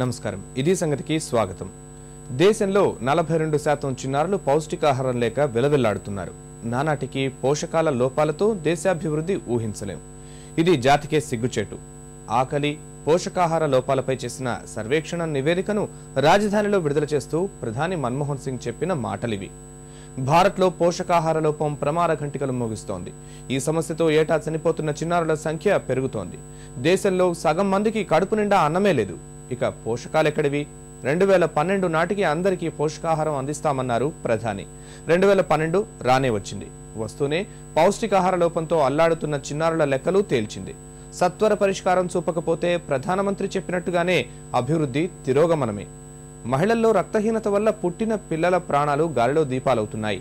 నమస్కారం. ఇది సంగతికి స్వాగతం. దేశంలో నలభై రెండు శాతం చిన్నారులు పౌష్టికాహారం లేక విలవిల్లాడుతున్నారు. నానాటికి పోషకాల లోపాలతో దేశాభివృద్ధి ఊహించలేం. ఇది జాతికే సిగ్గుచేటు. ఆకలి పోషకాహార లోపాలపై చేసిన సర్వేక్షణ నివేదికను రాజధానిలో విడుదల చేస్తూ ప్రధాని మన్మోహన్ సింగ్ చెప్పిన మాటలివి. భారత్లో పోషకాహార లోపం ప్రమాద ఘంటికలు మోగిస్తోంది. ఈ సమస్యతో ఏటా చనిపోతున్న చిన్నారుల సంఖ్య పెరుగుతోంది. దేశంలో సగం మందికి కడుపు నిండా అన్నమే లేదు. ఇక పోషకాలెక్కడివి రెండు వేల పన్నెండు నాటికి అందరికీ పోషకాహారం అందిస్తామన్నారు ప్రధాని. రెండు వేల పన్నెండు రానే వచ్చింది. వస్తూనే పౌష్టికాహార లోపంతో అల్లాడుతున్న చిన్నారుల లెక్కలు తేల్చింది. సత్వర పరిష్కారం చూపకపోతే ప్రధానమంత్రి చెప్పినట్టుగానే అభివృద్ధి తిరోగమనమే. మహిళల్లో రక్తహీనత వల్ల పుట్టిన పిల్లల ప్రాణాలు గాలిలో దీపాలవుతున్నాయి.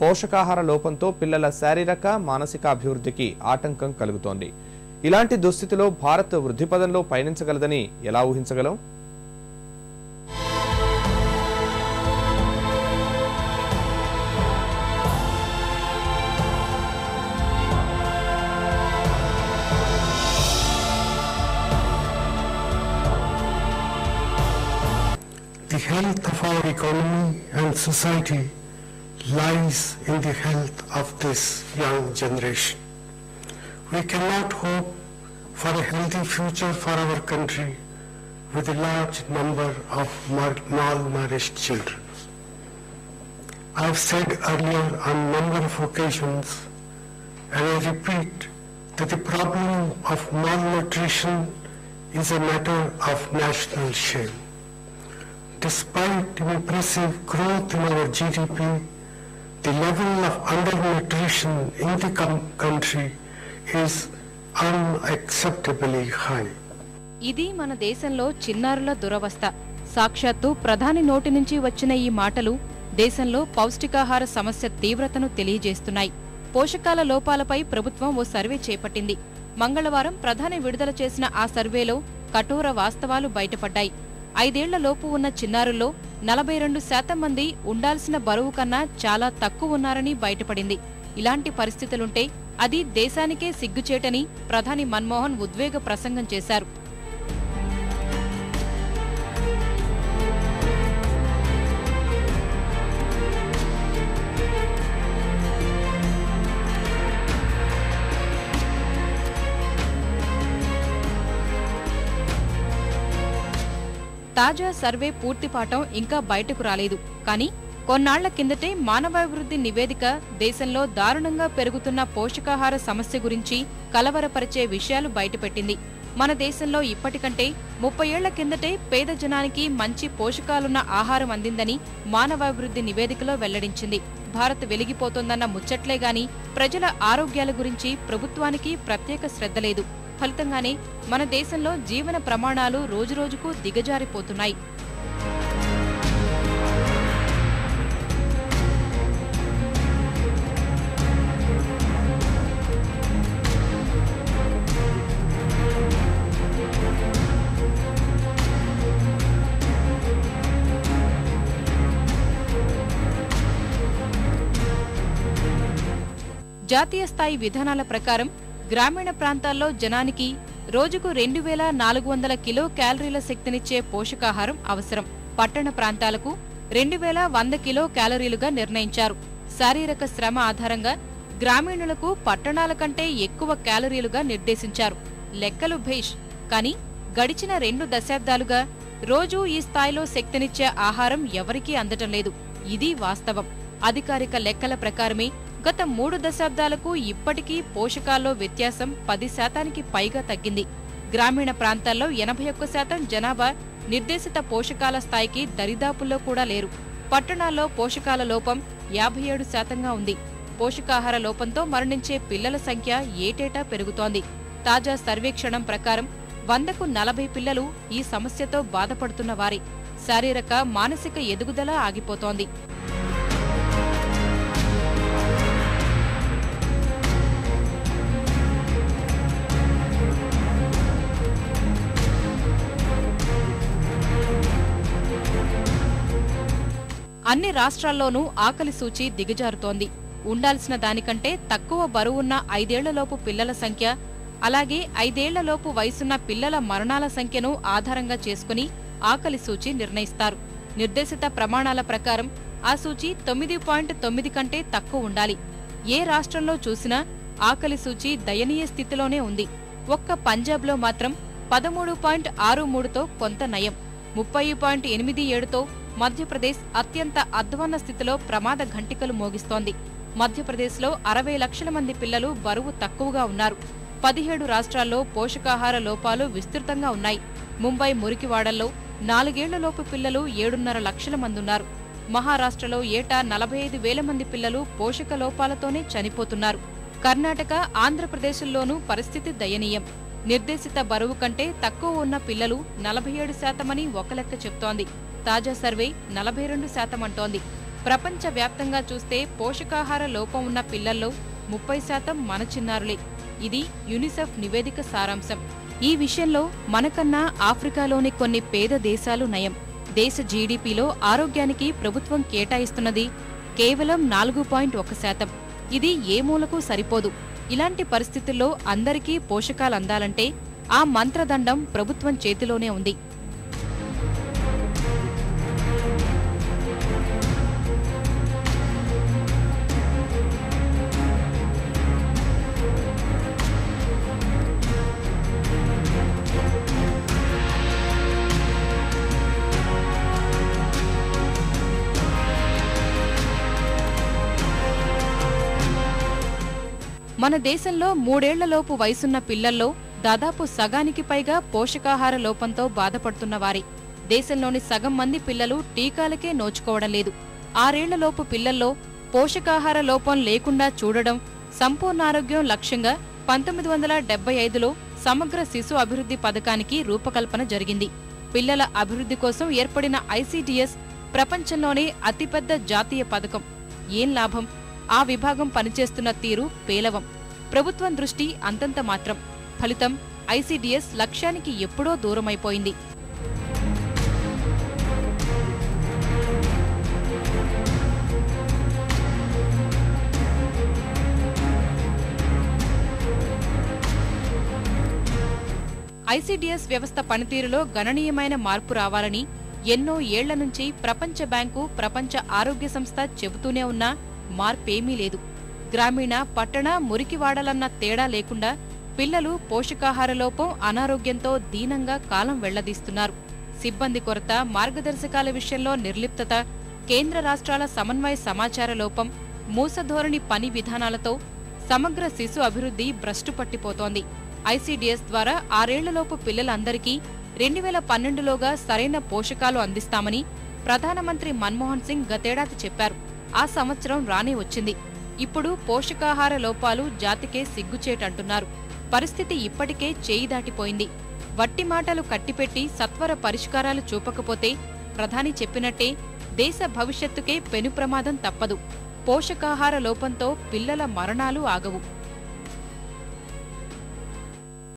పోషకాహార లోపంతో పిల్లల శారీరక మానసిక అభివృద్ధికి ఆటంకం కలుగుతోంది. ఇలాంటి దుస్థితిలో భారత్ వృద్ధిపదంలో పయనించగలదని ఎలా ఊహించగలం The health of our economy and society lies in the health of this young generation. We cannot hope for a healthy future for our country with a large number of malnourished children. I have said earlier on a number of occasions, and I repeat, that the problem of malnutrition is a matter of national shame. Despite impressive growth in our GDP, the level of undernutrition in the country is unacceptably high. ఇది మన దేశంలో చిన్నారుల దురవస్థ. సాక్షాత్తు ప్రధాని నోటి నుంచి వచ్చిన ఈ మాటలు దేశంలో పౌష్టికాహార సమస్య తీవ్రతను తెలియజేస్తున్నాయి. పోషకాల లోపాలపై ప్రభుత్వం ఓ సర్వే చేపట్టింది. మంగళవారం ప్రధాని విడుదల చేసిన ఆ సర్వేలో కఠోర వాస్తవాలు బయటపడ్డాయి. ఐదేళ్ళ లోపు ఉన్న చిన్నారుల్లో నలభై రెండు శాతం మంది ఉండాల్సిన బరువు కన్నా చాలా తక్కువ ఉన్నారని బయటపడింది. ఇలాంటి పరిస్థితులుంటే అది దేశానికే సిగ్గుచేటని ప్రధాని మన్మోహన్ ఉద్వేగ ప్రసంగం చేశారు. తాజా సర్వే పూర్తి పాఠం ఇంకా బయటకు రాలేదు. కానీ కొన్నాళ్ళ కిందటే మానవాభివృద్ధి నివేదిక దేశంలో దారుణంగా పెరుగుతున్న పోషకాహార సమస్య గురించి కలవరపరిచే విషయాలు బయటపెట్టింది. మన దేశంలో ఇప్పటికంటే ముప్పై ఏళ్ళ కిందటే పేద జనానికి మంచి పోషకాలున్న ఆహారం అందిందని మానవాభివృద్ధి నివేదికలో వెల్లడించింది. భారత్ వెలిగిపోతోందన్న ముచ్చట్లే గాని ప్రజల ఆరోగ్యాల గురించి ప్రభుత్వానికి ప్రత్యేక శ్రద్ధ లేదు. ఫలితంగానే మన దేశంలో జీవన ప్రమాణాలు రోజురోజుకు దిగజారిపోతున్నాయి. జాతీయ స్థాయి విధానాల ప్రకారం గ్రామీణ ప్రాంతాల్లో జనానికి రోజుకు రెండు వేల నాలుగు వందల కిలో క్యాలరీల శక్తినిచ్చే పోషకాహారం అవసరం. పట్టణ ప్రాంతాలకు రెండు వేల వంద కిలో క్యాలరీలుగా నిర్ణయించారు. శారీరక శ్రమ ఆధారంగా గ్రామీణులకు పట్టణాల కంటే ఎక్కువ క్యాలరీలుగా నిర్దేశించారు. లెక్కలు భేష్. కానీ గడిచిన రెండు దశాబ్దాలుగా రోజూ ఈ స్థాయిలో శక్తినిచ్చే ఆహారం ఎవరికీ అందటం లేదు. ఇది వాస్తవం. అధికారిక లెక్కల ప్రకారమే గత మూడు దశాబ్దాలకు ఇప్పటికీ పోషకాల్లో వ్యత్యాసం పది శాతానికి పైగా తగ్గింది. గ్రామీణ ప్రాంతాల్లో ఎనభై ఒక్క శాతం జనాభా నిర్దేశిత పోషకాల స్థాయికి దరిదాపుల్లో కూడా లేరు. పట్టణాల్లో పోషకాల లోపం యాభై ఏడు శాతంగా ఉంది. పోషకాహార లోపంతో మరణించే పిల్లల సంఖ్య ఏటేటా పెరుగుతోంది. తాజా సర్వేక్షణం ప్రకారం వందకు నలభై పిల్లలు ఈ సమస్యతో బాధపడుతున్న వారి. శారీరక మానసిక ఎదుగుదల ఆగిపోతోంది. అన్ని రాష్ట్రాల్లోనూ ఆకలి సూచి దిగజారుతోంది. ఉండాల్సిన దానికంటే తక్కువ బరువున్న ఐదేళ్ళలోపు పిల్లల సంఖ్య అలాగే ఐదేళ్ళలోపు వయసున్న పిల్లల మరణాల సంఖ్యను ఆధారంగా చేసుకుని ఆకలి సూచి నిర్ణయిస్తారు. నిర్దేశిత ప్రమాణాల ప్రకారం ఆ సూచి తొమ్మిది పాయింట్ తొమ్మిది కంటే తక్కువ ఉండాలి. ఏ రాష్ట్రంలో చూసినా ఆకలి సూచి దయనీయ స్థితిలోనే ఉంది. ఒక్క పంజాబ్లో మాత్రం పదమూడు పాయింట్ ఆరు మూడుతో కొంత నయం. ముప్పై పాయింట్ ఎనిమిది ఏడుతో మధ్యప్రదేశ్ అత్యంత అధ్వాన్న స్థితిలో ప్రమాద ఘంటికలు మోగిస్తోంది. మధ్యప్రదేశ్లో అరవై లక్షల మంది పిల్లలు బరువు తక్కువగా ఉన్నారు. పదిహేడు రాష్ట్రాల్లో పోషకాహార లోపాలు విస్తృతంగా ఉన్నాయి. ముంబై మురికివాడల్లో నాలుగేళ్ళలోపు పిల్లలు ఏడున్నర లక్షల మందున్నారు మహారాష్ట్రలో ఏటా నలభై ఐదు వేల మంది పిల్లలు పోషక లోపాలతోనే చనిపోతున్నారు. కర్ణాటక ఆంధ్రప్రదేశ్లోనూ పరిస్థితి దయనీయం. నిర్దేశిత బరువు కంటే తక్కువ ఉన్న పిల్లలు నలభై ఏడు శాతమని ఒక లెక్క చెప్తోంది. తాజా సర్వే నలభై రెండు శాతం అంటోంది. ప్రపంచ వ్యాప్తంగా చూస్తే పోషకాహార లోపం ఉన్న పిల్లల్లో ముప్పై శాతం మన చిన్నారులే. ఇది యునిసెఫ్ నివేదిక సారాంశం. ఈ విషయంలో మనకన్నా ఆఫ్రికాలోని కొన్ని పేద దేశాలు నయం. దేశ జీడీపీలో ఆరోగ్యానికి ప్రభుత్వం కేటాయిస్తున్నది కేవలం నాలుగు పాయింట్ ఒక శాతం. ఇది ఏ మూలకు సరిపోదు. ఇలాంటి పరిస్థితుల్లో అందరికీ పోషకాలు అందాలంటే ఆ మంత్రదండం ప్రభుత్వం చేతిలోనే ఉంది. మన దేశంలో మూడేళ్ళలోపు వయసున్న పిల్లల్లో దాదాపు సగానికి పైగా పోషకాహార లోపంతో బాధపడుతున్న వారే. దేశంలోని సగం మంది పిల్లలు టీకాలకే నోచుకోవడం లేదు. ఆరేళ్ళలోపు పిల్లల్లో పోషకాహార లోపం లేకుండా చూడడం సంపూర్ణ ఆరోగ్యం లక్ష్యంగా పంతొమ్మిది వందల డెబ్బై ఐదులో సమగ్ర శిశు అభివృద్ధి పథకానికి రూపకల్పన జరిగింది. పిల్లల అభివృద్ధి కోసం ఏర్పడిన ఐసీడీఎస్ ప్రపంచంలోనే అతిపెద్ద జాతీయ పథకం. ఏం లాభం? ఆ విభాగం పనిచేస్తున్న తీరు పేలవం. ప్రభుత్వం దృష్టి అంతంత మాత్రం. ఫలితం ఐసీడీఎస్ లక్ష్యానికి ఎప్పుడో దూరమైపోయింది. ఐసీడీఎస్ వ్యవస్థ పనితీరులో గణనీయమైన మార్పు రావాలని ఎన్నో ఏళ్ళ నుంచి ప్రపంచ బ్యాంకు ప్రపంచ ఆరోగ్య సంస్థ చెబుతూనే ఉన్నా మార్పేమీ లేదు. గ్రామీణ పట్టణ మురికివాడలన్న తేడా లేకుండా పిల్లలు పోషకాహార లోపం అనారోగ్యంతో దీనంగా కాలం వెళ్ళదీస్తున్నారు. సిబ్బంది కొరత మార్గదర్శకాల విషయంలో నిర్లిప్తత కేంద్ర రాష్ట్రాల సమన్వయ సమాచార లోపం మూసధోరణి పని విధానాలతో సమగ్ర శిశు అభివృద్ధి భ్రష్టు పట్టిపోతోంది. ఐసీడీఎస్ ద్వారా ఆరేళ్ళలోపు పిల్లలందరికీ రెండు వేల పన్నెండులోగా సరైన పోషకాలు అందిస్తామని ప్రధానమంత్రి మన్మోహన్ సింగ్ గతేడాది చెప్పారు. ఆ సంవత్సరం రానే వచ్చింది. ఇప్పుడు పోషకాహార లోపాలు జాతికే సిగ్గుచేటంటున్నారు. పరిస్థితి ఇప్పటికే చేయి దాటిపోయింది. వట్టి మాటలు కట్టిపెట్టి సత్వర పరిష్కారాలు చూపకపోతే ప్రధాని చెప్పినట్టే దేశ భవిష్యత్తుకే పెను ప్రమాదం తప్పదు. పోషకాహార లోపంతో పిల్లల మరణాలు ఆగవు.